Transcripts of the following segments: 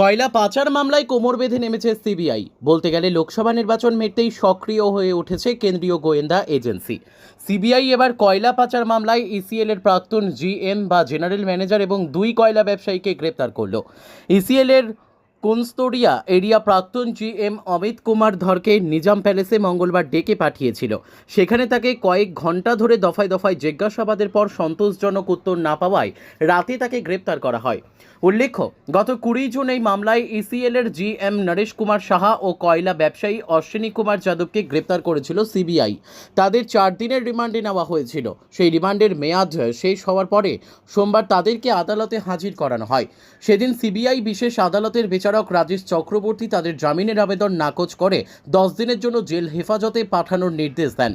কয়লা পাচার মামলায় কোমর বেঁধে নেমেছে সিবিআই। বলতে গেলে লোকসভা নির্বাচন মেটতেই সক্রিয় হয়ে উঠেছে কেন্দ্রীয় গোয়েন্দা এজেন্সি। সিবিআই এবার কয়লা পাচার মামলায় ইসিএল এর প্রাক্তন জিএম বা জেনারেল ম্যানেজার এবং দুই কয়লা ব্যবসায়ীকে গ্রেপ্তার করল। ইসিএল এর কুনস্তোরিয়া এরিয়া প্রাক্তন জি এম অমিত কুমার ধরকে নিজাম প্যালেসে মঙ্গলবার ডেকে পাঠিয়েছিল। সেখানে তাকে কয়েক ঘণ্টা ধরে দফায় দফায় জিজ্ঞাসাবাদের পর সন্তোষজনক উত্তর না পাওয়ায় রাতে তাকে গ্রেপ্তার করা হয়। উল্লেখ্য, গত কুড়ি জুন এই মামলায় ইসিএল এর জিএম নরেশ কুমার সাহা ও কয়লা ব্যবসায়ী অশ্বিনী কুমার যাদবকে গ্রেপ্তার করেছিল সিবিআই। তাদের চার দিনের রিমান্ডে নেওয়া হয়েছিল। সেই রিমান্ডের মেয়াদ শেষ হওয়ার পরে সোমবার তাদেরকে আদালতে হাজির করানো হয়। সেদিন সিবিআই বিশেষ আদালতের বিচারক রাজেশ চক্রবর্তী তাদের জামিনের আবেদন নাকচ করে দশ দিনের জন্য জেল হেফাজতে পাঠানোর নির্দেশ দেন।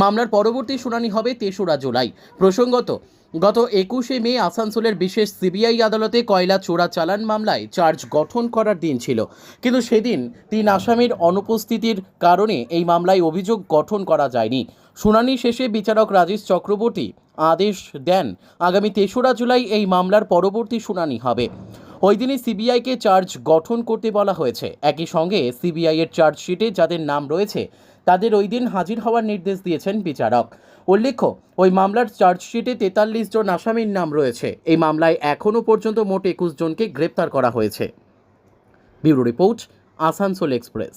মামলার পরবর্তী শুনানি হবে তেসরা জুলাই। প্রসঙ্গত, গত একুশে মে আসানসোলের বিশেষ সিবিআই আদালতে কয়লা চোরা চালান মামলায় চার্জ গঠন করার দিন ছিল। কিন্তু সেদিন তিন আসামির অনুপস্থিতির কারণে এই মামলায় অভিযোগ গঠন করা যায়নি। শুনানি শেষে বিচারক রাজেশ চক্রবর্তী আদেশ দেন, আগামী তেসরা জুলাই এই মামলার পরবর্তী শুনানি হবে। ওই দিনই সিবিআইকে চার্জ গঠন করতে বলা হয়েছে। একই সঙ্গে সিবিআই এর চার্জশিটে যাদের নাম রয়েছে, তাদের ওই দিন হাজির হওয়ার নির্দেশ দিয়েছেন বিচারক। উল্লেখ্য, ওই মামলার চার্জশিটে তেতাল্লিশ জন আসামির নাম রয়েছে। এই মামলায় এখনও পর্যন্ত মোট একুশ জনকে গ্রেপ্তার করা হয়েছে। Bureau report, Asansol express.